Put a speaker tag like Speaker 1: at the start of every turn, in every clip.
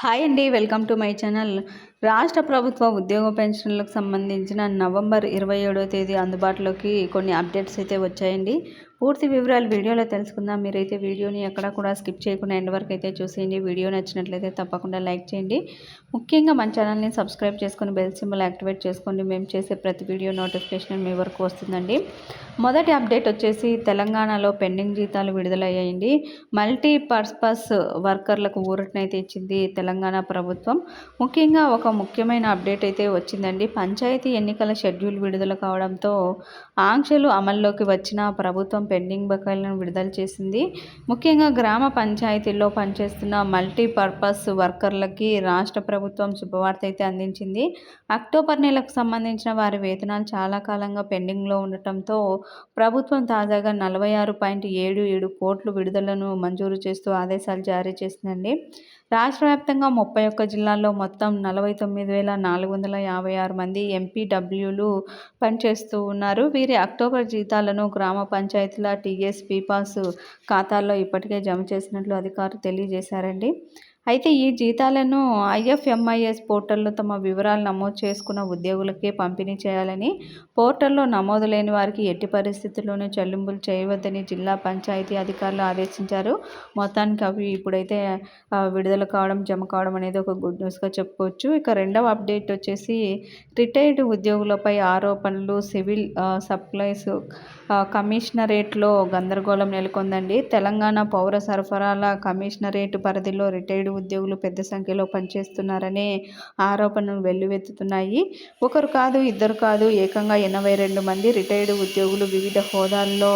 Speaker 1: Hi అండి welcome to my channel. రాష్ట్ర ప్రభుత్వ ఉద్యోగ పెన్షన్లకు సంబంధించిన నవంబర్ ఇరవై ఏడవ తేదీ అందుబాటులోకి కొన్ని అప్డేట్స్ అయితే వచ్చాయండి. పూర్తి వివరాలు వీడియోలో తెలుసుకుందాం. మీరైతే వీడియోని ఎక్కడ కూడా స్కిప్ చేయకుండా ఎండ్ వరకు అయితే చూసేయండి. వీడియో నచ్చినట్లయితే తప్పకుండా లైక్ చేయండి. ముఖ్యంగా మన ఛానల్ని సబ్స్క్రైబ్ చేసుకొని బెల్ సింబల్ యాక్టివేట్ చేసుకోండి. మేము చేసే ప్రతి వీడియో నోటిఫికేషన్ మీ వరకు వస్తుందండి. మొదటి అప్డేట్ వచ్చేసి తెలంగాణలో పెండింగ్ జీతాలు విడుదలయ్యాయండి. మల్టీ పర్పస్ వర్కర్లకు ఊరటనైతే ఇచ్చింది తెలంగాణ ప్రభుత్వం. ముఖ్యంగా ఒక ముఖ్యమైన అప్డేట్ అయితే వచ్చిందండి. పంచాయతీ ఎన్నికల షెడ్యూల్ విడుదల కావడంతో ఆంక్షలు అమల్లోకి వచ్చిన ప్రభుత్వం పెండింగ్ బకాయిలను విడుదల చేసింది. ముఖ్యంగా గ్రామ పంచాయతీల్లో పనిచేస్తున్న మల్టీపర్పస్ వర్కర్లకి రాష్ట్ర ప్రభుత్వం శుభవార్త అయితే అందించింది. అక్టోబర్ నెలకు సంబంధించిన వారి వేతనాలు చాలా కాలంగా పెండింగ్లో ఉండటంతో ప్రభుత్వం తాజాగా నలభై ఆరు పాయింట్ ఏడు ఏడు కోట్లు విడుదలను మంజూరు చేస్తూ ఆదేశాలు జారీ చేసిందండి. రాష్ట్ర వ్యాప్తంగా ముప్పై ఒక్క జిల్లాల్లో మొత్తం నలభై తొమ్మిది వేల నాలుగు వందల యాభై ఆరు మంది ఎంపీడబ్ల్యూలు పనిచేస్తూ ఉన్నారు. వీరి అక్టోబర్ జీతాలను గ్రామ పంచాయతీ లక్షల టీఎస్ పీపాస్ ఖాతాల్లో ఇప్పటికే జమ చేసినట్లు అధికారులు తెలియజేశారండి. అయితే ఈ జీతాలను ఐఎఫ్ఎంఐఎస్ పోర్టల్లో తమ వివరాలు నమోదు చేసుకున్న ఉద్యోగులకే పంపిణీ చేయాలని పోర్టల్లో నమోదు లేని వారికి ఎట్టి పరిస్థితుల్లోనూ చెల్లింపులు చేయవద్దని జిల్లా పంచాయతీ అధికారులు ఆదేశించారు. మొత్తానికి అవి ఇప్పుడైతే విడుదల కావడం జమ కావడం అనేది ఒక గుడ్ న్యూస్గా చెప్పుకోవచ్చు. ఇక రెండవ అప్డేట్ వచ్చేసి రిటైర్డ్ ఉద్యోగులపై ఆరోపణలు సివిల్ సప్లైస్ కమిషనరేట్లో గందరగోళం నెలకొందండి. తెలంగాణ పౌర సరఫరాల కమిషనరేట్ పరిధిలో రిటైర్డ్ ఉద్యోగులు పెద్ద సంఖ్యలో పనిచేస్తున్నారనే ఆరోపణలు వెల్లువెత్తుతున్నాయి. ఒకరు కాదు ఇద్దరు కాదు ఏకంగా ఎనభై రెండు మంది రిటైర్డ్ ఉద్యోగులు వివిధ హోదాల్లో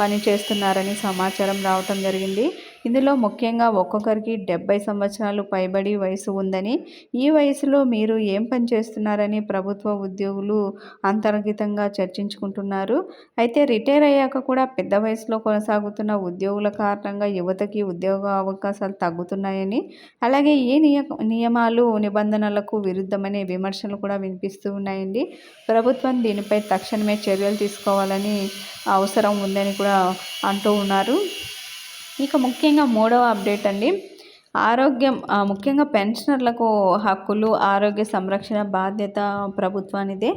Speaker 1: పనిచేస్తున్నారని సమాచారం రావటం జరిగింది. ఇందులో ముఖ్యంగా ఒక్కొక్కరికి డెబ్బై సంవత్సరాలు పైబడి వయసు ఉందని ఈ వయసులో మీరు ఏం పని చేస్తున్నారని ప్రభుత్వ ఉద్యోగులు అంతర్గతంగా చర్చించుకుంటున్నారు. అయితే రిటైర్ అయ్యాక కూడా పెద్ద వయసులో కొనసాగుతున్న ఉద్యోగుల కారణంగా యువతకి ఉద్యోగ అవకాశాలు తగ్గుతున్నాయని అలాగే ఈ నియ నియమాలు నిబంధనలకు విరుద్ధమనే విమర్శలు కూడా వినిపిస్తూ ఉన్నాయండి. ప్రభుత్వం దీనిపై తక్షణమే చర్యలు తీసుకోవాలని అవసరం ఉందని కూడా అంటూ ఉన్నారు. ఇక ముఖ్యంగా మూడవ అప్డేట్ అండి. ఆరోగ్యం ముఖ్యంగా పెన్షనర్లకు హక్కులు ఆరోగ్య సంరక్షణ బాధ్యత ప్రభుత్వానిదే.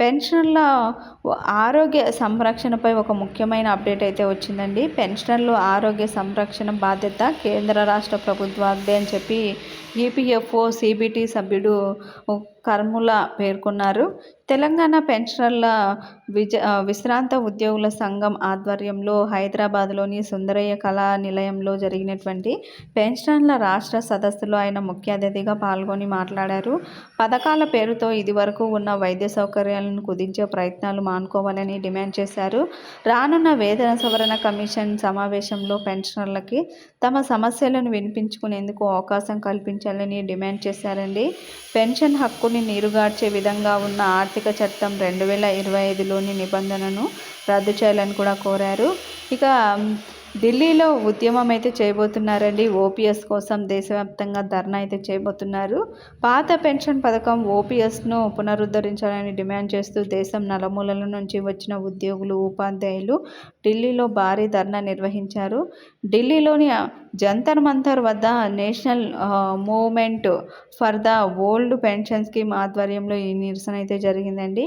Speaker 1: పెన్షనర్ల ఆరోగ్య సంరక్షణపై ఒక ముఖ్యమైన అప్డేట్ అయితే వచ్చిందండి. పెన్షనర్లు ఆరోగ్య సంరక్షణ బాధ్యత కేంద్ర రాష్ట్ర ప్రభుత్వాలదే అని చెప్పి ఈపీఎఫ్ఓ సిబిటి సభ్యుడు కర్ముల పేర్కొన్నారు. తెలంగాణ పెన్షనర్ల విజ విశ్రాంత ఉద్యోగుల సంఘం ఆధ్వర్యంలో హైదరాబాద్లోని సుందరయ్య కళా నిలయంలో జరిగినటువంటి పెన్షనర్ల రాష్ట్ర సదస్సులో ఆయన ముఖ్య అతిథిగా పాల్గొని మాట్లాడారు. పథకాల పేరుతో ఇదివరకు ఉన్న వైద్య సౌకర్యాలను కుదించే ప్రయత్నాలు మానుకోవాలని డిమాండ్ చేశారు. రానున్న వేతన సవరణ కమిషన్ సమావేశంలో పెన్షనర్లకి తమ సమస్యలను వినిపించుకునేందుకు అవకాశం కల్పించాలని డిమాండ్ చేశారండి. పెన్షన్ హక్కు హక్కుని నీరుగార్చే విధంగా ఉన్న ఆర్థిక చట్టం రెండు వేల ఇరవై ఐదులోని నిబంధనను రద్దు చేయాలని కూడా కోరారు. ఇక ఢిల్లీలో ఉద్యమం అయితే చేయబోతున్నారండి ఓపీఎస్ కోసం దేశవ్యాప్తంగా ధర్నా అయితే చేయబోతున్నారు. పాత పెన్షన్ పథకం ఓపీఎస్ను పునరుద్ధరించాలని డిమాండ్ చేస్తూ దేశం నలుమూలల నుంచి వచ్చిన ఉద్యోగులు ఉపాధ్యాయులు ఢిల్లీలో భారీ ధర్నా నిర్వహించారు. ఢిల్లీలోని జంతర్ మంతర్ వద్ద national movement for the old pension scheme ఆధ్వర్యంలో ఈ నిరసన అయితే జరిగిందండి.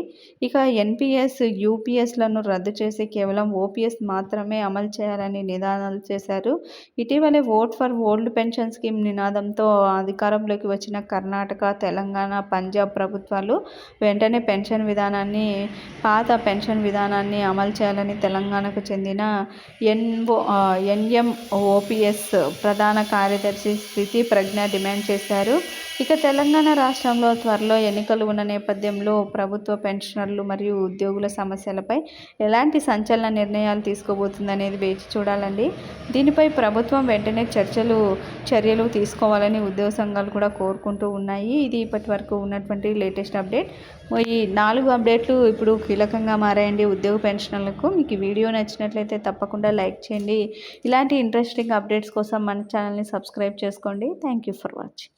Speaker 1: ఇక ఎన్పిఎస్ యూపీఎస్లను రద్దు చేసి కేవలం ఓపీఎస్ మాత్రమే అమలు చేయాలని నిదానాలు చేశారు. ఇటీవలే vote for old pension scheme నినాదంతో అధికారంలోకి వచ్చిన కర్ణాటక తెలంగాణ పంజాబ్ ప్రభుత్వాలు వెంటనే పెన్షన్ విధానాన్ని పాత పెన్షన్ విధానాన్ని అమలు చేయాలని తెలంగాణకు చెందిన ఎన్ఓ ఎన్ఎంఓపిఎస్ ప్రధాన కార్యదర్శి స్థితి ప్రజ్ఞ డిమాండ్ చేశారు. ఇక తెలంగాణ రాష్ట్రంలో త్వరలో ఎన్నికలు ఉన్న నేపథ్యంలో ప్రభుత్వ పెన్షనర్లు మరియు ఉద్యోగుల సమస్యలపై ఎలాంటి సంచలన నిర్ణయాలు తీసుకోబోతుందనేది వేచి చూడాలండి. దీనిపై ప్రభుత్వం వెంటనే చర్చలు చర్యలు తీసుకోవాలని ఉద్యోగ సంఘాలు కూడా కోరుకుంటూ ఉన్నాయి. ఇది ఇప్పటి వరకు ఉన్నటువంటి లేటెస్ట్ అప్డేట్. ఈ నాలుగు అప్డేట్లు ఇప్పుడు కీలకంగా మారాయండి. ఉద్యోగ పెన్షనర్లకు మీకు వీడియో నచ్చినట్లయితే తప్పకుండా లైక్ చేయండి. ఇలాంటి ఇంట్రెస్టింగ్ అప్డేట్స్ కోసం మన ఛానల్ని సబ్స్క్రైబ్ చేసుకోండి. Thank you for watching.